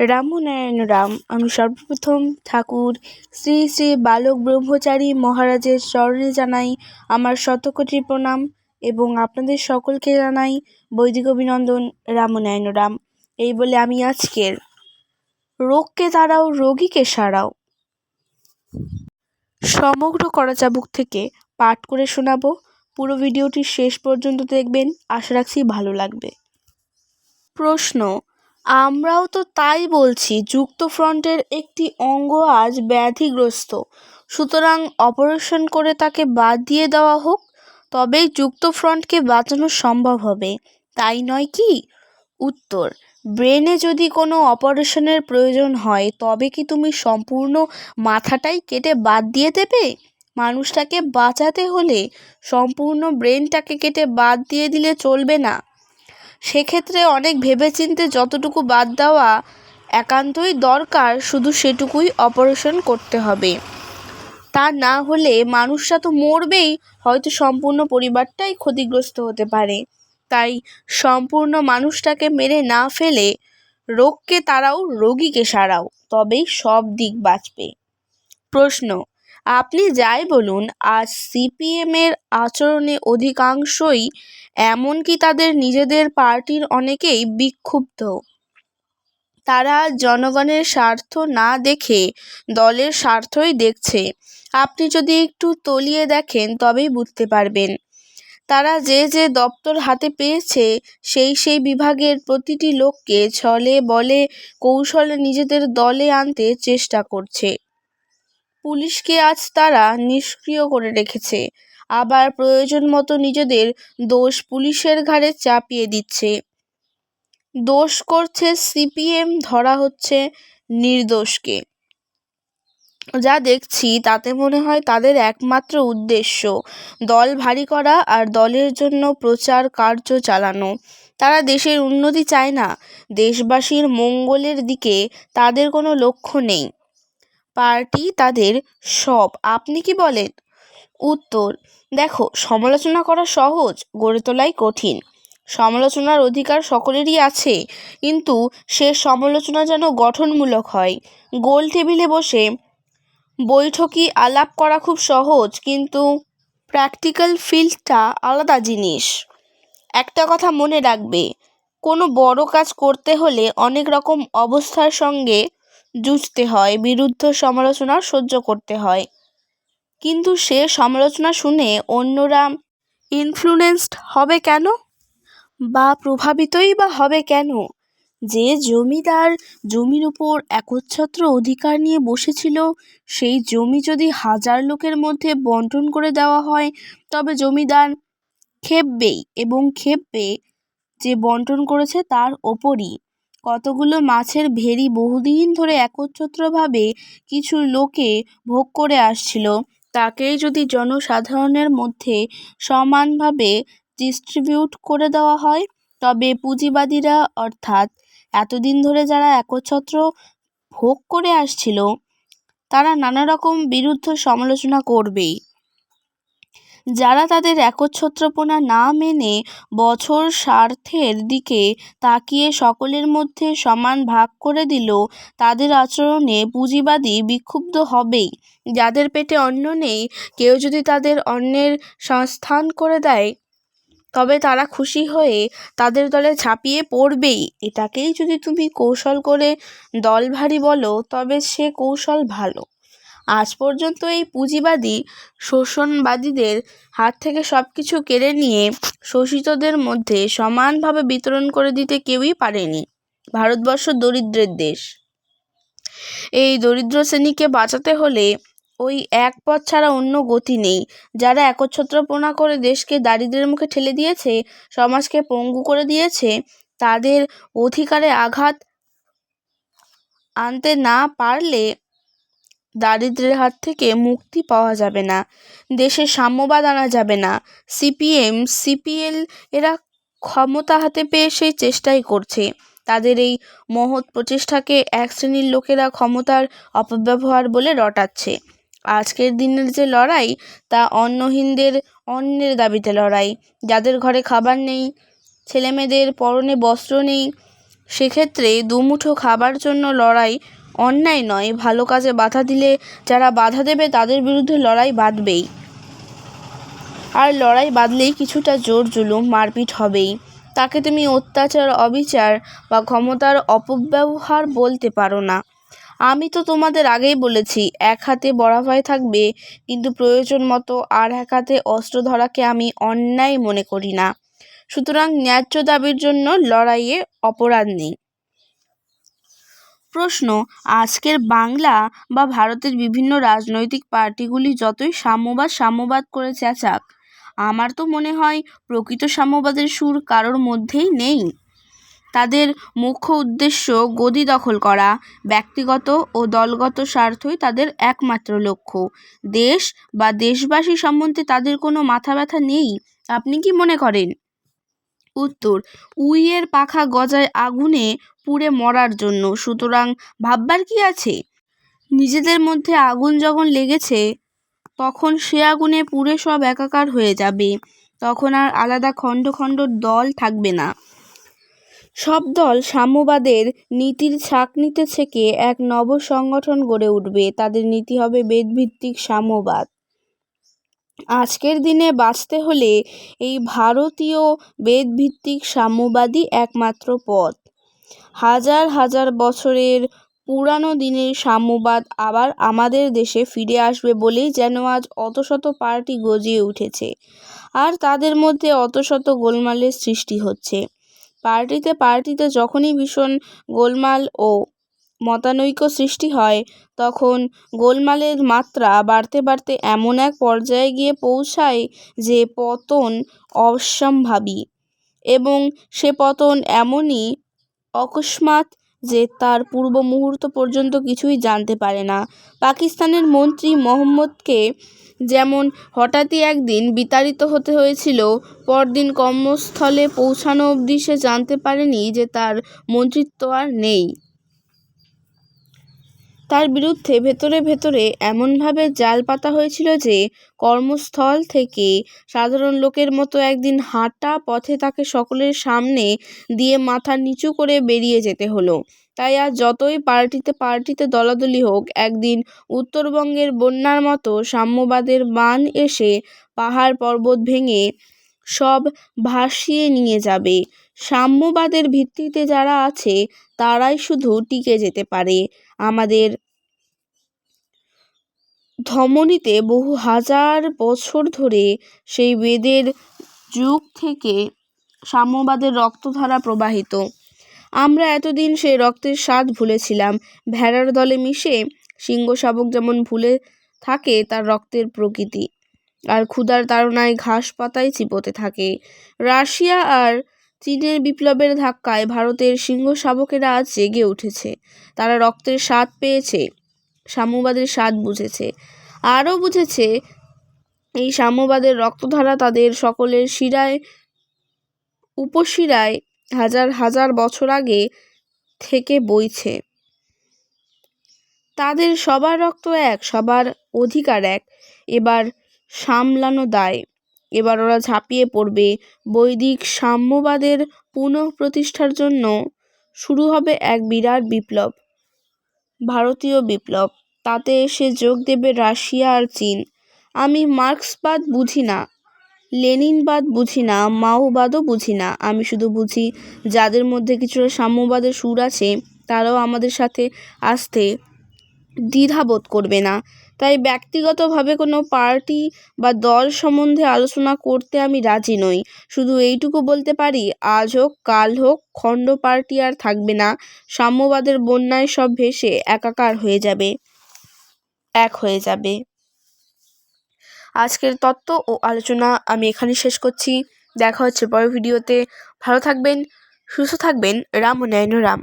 রামনারায়ণ রাম। আমি সর্বপ্রথম ঠাকুর। শ্রী শ্রী বালক ব্রহ্মচারী মহারাজের চরণে জানাই আমার শতকোটি প্রণাম এবং আপনাদের সকলকে জানাই বৈদিক অভিনন্দন, রামনারায়ণ রাম। এই বলে আমি আজকের রোগকে তাড়াও রোগীকে সারাও সমগ্র করাচা বুক থেকে পাঠ করে শোনাবো। পুরো ভিডিওটি শেষ পর্যন্ত দেখবেন। আশা রাখছি ভালো লাগবে। প্রশ্ন আমরাও তো তাই বলছি যুক্তফ্রন্টের একটি অঙ্গ আজ ব্যাধিগ্রস্ত। সুতরাং অপারেশন করে তাকে বাদ দিয়ে দেওয়া হোক, তবেই যুক্তফ্রন্টকে বাঁচানো সম্ভব হবে। তাই নয় কি? উত্তর, ব্রেনে যদি কোনো অপারেশনের প্রয়োজন হয়, তবে কি তুমি সম্পূর্ণ মাথাটাই কেটে বাদ দিয়ে দেবে? মানুষটাকে বাঁচাতে হলে সম্পূর্ণ ব্রেনটাকে কেটে বাদ দিয়ে দিলে চলবে না। সেক্ষেত্রে অনেক ভেবেচিন্তে যতটুকু বাদ দেওয়া একান্তই দরকার, শুধু সেটুকুই অপারেশন করতে হবে। তা না হলে মানুষটা তো মরবেই, হয়তো সম্পূর্ণ পরিবারটাই ক্ষতিগ্রস্ত হতে পারে। তাই সম্পূর্ণ মানুষটাকে মেরে না ফেলে রোগকে তারাও রোগীকে সারাও, তবেই সব দিক বাঁচবে। প্রশ্ন আপনি যাই বলুন আজ সিপিএমের আচরণে অধিকাংশই এমনকি তাদের নিজেদের পার্টির অনেকেই বিক্ষুব্ধ। তারা জনগণের স্বার্থ না দেখে দলের স্বার্থই দেখছে। আপনি যদি একটু তলিয়ে দেখেন, তবেই বুঝতে পারবেন। তারা যে যে দপ্তর হাতে পেয়েছে, সেই সেই বিভাগের প্রতিটি লোককে ছলে বলে কৌশলে নিজেদের দলে আনতে চেষ্টা করছে। পুলিশকে আজ তারা নিষ্ক্রিয় করে রেখেছে। আবার প্রয়োজন মতো নিজেদের দোষ পুলিশের ঘাড়ে চাপিয়ে দিচ্ছে। দোষ করছে সিপিএম, ধরা হচ্ছে নির্দোষকে। যা দেখছি তাতে মনে হয় তাদের একমাত্র উদ্দেশ্য, দল ভারী করা আর দলের জন্য প্রচার কার্য চালানো। তারা দেশের উন্নতি চায় না। দেশবাসীর মঙ্গলের দিকে তাদের কোনো লক্ষ্য নেই। পার্টি তাদের সব। আপনি কি বলেন? উত্তর, দেখো, সমালোচনা করা সহজ, গড়ে তোলাই কঠিন। সমালোচনার অধিকার সকলেরই আছে, কিন্তু সে সমালোচনা যেন গঠনমূলক হয়। গোল টেবিলে বসে বৈঠকি আলাপ করা খুব সহজ, কিন্তু প্র্যাকটিক্যাল ফিল্ডটা আলাদা জিনিস। একটা কথা মনে রাখবে, কোনো বড় কাজ করতে হলে অনেক রকম অবস্থার সঙ্গে জুঝতে হয়, বিরুদ্ধ সমালোচনা সহ্য করতে হয়। কিন্তু সে সমালোচনা শুনে অন্যরা ইনফ্লুয়েন্সড হবে কেন? বা প্রভাবিতই বা হবে কেন? যে জমিদার জমির উপর একচ্ছত্র অধিকার নিয়ে বসেছিল, সেই জমি যদি হাজার লোকের মধ্যে বন্টন করে দেওয়া হয়, তবে জমিদার খেপবেই এবং খেপবে যে বন্টন করেছে তার ওপরই। কতগুলো মাছের ভেরি বহুদিন ধরে একচ্ছত্রভাবে কিছু লোকে ভোগ করে আসছিল। তাকেই যদি জনসাধারণের মধ্যে সমানভাবে ডিস্ট্রিবিউট করে দেওয়া হয়, তবে পুঁজিবাদীরা অর্থাৎ এতদিন ধরে যারা একচ্ছত্র ভোগ করে আসছিল, তারা নানা রকম বিরুদ্ধ সমালোচনা করবেই। যারা তাদের একচ্ছত্রপনা না মেনে বছর স্বার্থের দিকে তাকিয়ে সকলের মধ্যে সমান ভাগ করে দিল, তাদের আচরণে পুঁজিবাদী বিক্ষুব্ধ হবেই। যাদের পেটে অন্ন নেই, কেউ যদি তাদের অন্নের সংস্থান করে দেয়, তবে তারা খুশি হয়ে তাদের দলে ঝাঁপিয়ে পড়বেই। এটাকেই যদি তুমি কৌশল করে দল ভারী বলো, তবে সে কৌশল ভালো। আজ পর্যন্ত এই পুঁজিবাদী, শোষণবাদীদের হাত থেকে সব কিছু কেড়ে নিয়ে শোষিতদের মধ্যে সমানভাবে বিতরণ করে দিতে কেউই পারেনি। ভারতবর্ষ দরিদ্রের দেশ। এই দরিদ্র শ্রেণীকে বাঁচাতে হলে ওই এক পথ ছাড়া অন্য গতি নেই। যারা একচ্ছত্রপনা করে দেশকে দারিদ্রের মুখে ঠেলে দিয়েছে, সমাজকে পঙ্গু করে দিয়েছে, তাদের অধিকারে আঘাত আনতে না পারলে দারিদ্রের হাত থেকে মুক্তি পাওয়া যাবে না। দেশে সাম্যবাদ আনা যাবে না। সিপিএম, সিপিএল এরা ক্ষমতা হাতে পেয়ে সেই চেষ্টাই করছে। তাদের এই মহৎ প্রচেষ্টাকে এক শ্রেণির লোকেরা ক্ষমতার অপব্যবহার বলে রটাচ্ছে। আজকের দিনের যে লড়াই, তা অন্নহীনদের অন্নের দাবিতে লড়াই। যাদের ঘরে খাবার নেই, ছেলেমেয়েদের পরনে বস্ত্র নেই, সেক্ষেত্রে দুমুঠো খাবার জন্য লড়াই অন্যায় নয়, ভালো কাজে বাধা দিলে যারা বাধা দেবে তাদের বিরুদ্ধে লড়াই বাঁধবেই। আর লড়াই বাঁধলেই কিছুটা জোর জুলুম, মারপিট হবেই। তাকে তুমি অত্যাচার, অবিচার বা ক্ষমতার অপব্যবহার বলতে পারো না। আমি তো তোমাদের আগেই বলেছি, এক হাতে বড়াভাই থাকবে, কিন্তু প্রয়োজন মতো আর এক হাতে অস্ত্র ধরাকে আমি অন্যায় মনে করি না। সুতরাং ন্যায্য দাবির জন্য লড়াইয়ে অপরাধ নেই। প্রশ্ন, আজকের বাংলা বা ভারতের বিভিন্ন রাজনৈতিক পার্টিগুলি যতই সাম্যবাদ সাম্যবাদ করে চেঁচাক, আমার তো মনে হয় প্রকৃত সাম্যবাদের সুর কারোর মধ্যেই নেই। তাদের মুখ্য উদ্দেশ্য গদি দখল করা, ব্যক্তিগত ও দলগত স্বার্থই তাদের একমাত্র লক্ষ্য। দেশ বা দেশবাসী সম্বন্ধে তাদের কোনো মাথা ব্যথা নেই, আপনি কি মনে করেন? উত্তর, উইয়ের পাখা গজায় আগুনে পুড়ে মরার জন্য। সুতরাং ভাববার কি আছে? নিজেদের মধ্যে আগুন যখন লেগেছে, তখন সে আগুনে পুড়ে সব একাকার হয়ে যাবে। তখন আর আলাদা খণ্ড খণ্ড দল থাকবে না। সব দল সাম্যবাদের নীতির ছাঁকনিতে থেকে এক নব সংগঠন গড়ে উঠবে। তাদের নীতি হবে বেদভিত্তিক সাম্যবাদ। আজকের দিনে বাঁচতে হলে এই ভারতীয় বেদভিত্তিক সাম্যবাদই একমাত্র পথ। হাজার হাজার বছরের পুরানো দিনের সাম্যবাদ আবার আমাদের দেশে ফিরে আসবে বলেই যেন আজ অত শত পার্টি গজিয়ে উঠেছে। আর তাদের মধ্যে অত শত গোলমালের সৃষ্টি হচ্ছে। পার্টিতে পার্টিতে যখনই ভীষণ গোলমাল ও মতানৈক্য সৃষ্টি হয়। তখন গোলমালের মাত্রা বাড়তে বাড়তে এমন এক পর্যায়ে গিয়ে পৌঁছায় যে পতন অসম্ভাবী। এবং সে পতন এমনই অকস্মাৎ যে তার পূর্ব মুহূর্ত পর্যন্ত কিছুই জানতে পারে না। পাকিস্তানের মন্ত্রী মোহাম্মদকে যেমন হঠাৎই একদিন বিতাড়িত হতে হয়েছিল, পরদিন কর্মস্থলে পৌঁছানো অবধি সে জানতে পারেনি যে তার মন্ত্রিত্ব আর নেই। তার বিরুদ্ধে ভেতরে ভেতরে এমনভাবে জাল পাতা হয়েছিল যে কর্মস্থল থেকে সাধারণ লোকের মতো একদিন হাঁটা পথে তাকে সকলের সামনে দিয়ে মাথা নিচু করে বেরিয়ে যেতে হলো। তাই আর যতই পার্টিতে পার্টিতে দলাদলি হোক, একদিন উত্তরবঙ্গের বন্যার মতো সাম্যবাদের বান এসে পাহাড় পর্বত ভেঙে সব ভাসিয়ে নিয়ে যাবে। সাম্যবাদের ভিত্তিতে যারা আছে, তারাই শুধু টিকে যেতে পারে। আমাদের ধমনীতে বহু হাজার বছর ধরে সেই বেদের যুগ থেকে সাম্যবাদের রক্তধারা প্রবাহিত। আমরা এতদিন সেই রক্তের স্বাদ ভুলেছিলাম। ভেড়ার দলে মিশে সিংহ শাবক যেমন ভুলে থাকে, তার রক্তের প্রকৃতি। আর ক্ষুধার তাড়নায় ঘাস পাতায় চিপোতে থাকে। রাশিয়া আর চীনের বিপ্লবের ধাক্কায় ভারতের সিংহ শাবকেরা আজ জেগে উঠেছে। তারা রক্তের স্বাদ পেয়েছে, সাম্যবাদের স্বাদ বুঝেছে। আরও বুঝেছে, এই সাম্যবাদের রক্তধারা তাদের সকলের শিরায়, উপশিরায় হাজার হাজার বছর আগে থেকে বইছে। তাদের সবার রক্ত এক, সবার অধিকার এক। এবার সামলানো দায়। এবার ওরা ঝাঁপিয়ে পড়বে। বৈদিক সাম্যবাদের পুনঃপ্রতিষ্ঠার জন্য শুরু হবে এক বিরাট বিপ্লব। ভারতীয় বিপ্লব। তাতে এসে যোগ দেবে রাশিয়া আর চীন। আমি মার্ক্সবাদ বুঝি না। লেনিনবাদ বুঝি না। মাওবাদও বুঝি না। আমি শুধু বুঝি, যাদের মধ্যে কিছুটা সাম্যবাদের সুর আছে, তারাও আমাদের সাথে আসতে দ্বিধাবোধ করবে না। তাই ব্যক্তিগতভাবে কোনো পার্টি বা দল সম্বন্ধে আলোচনা করতে আমি রাজি নই। শুধু এইটুকু বলতে পারি, আজ হোক, কাল হোক, খণ্ড পার্টি আর থাকবে না। সাম্যবাদের বন্যায় সব ভেসে একাকার হয়ে যাবে, এক হয়ে যাবে। আজকের তত্ত্ব ও আলোচনা আমি এখানে শেষ করছি। দেখা হচ্ছে পরের ভিডিওতে। ভালো থাকবেন, সুস্থ থাকবেন। রাম ও রাম।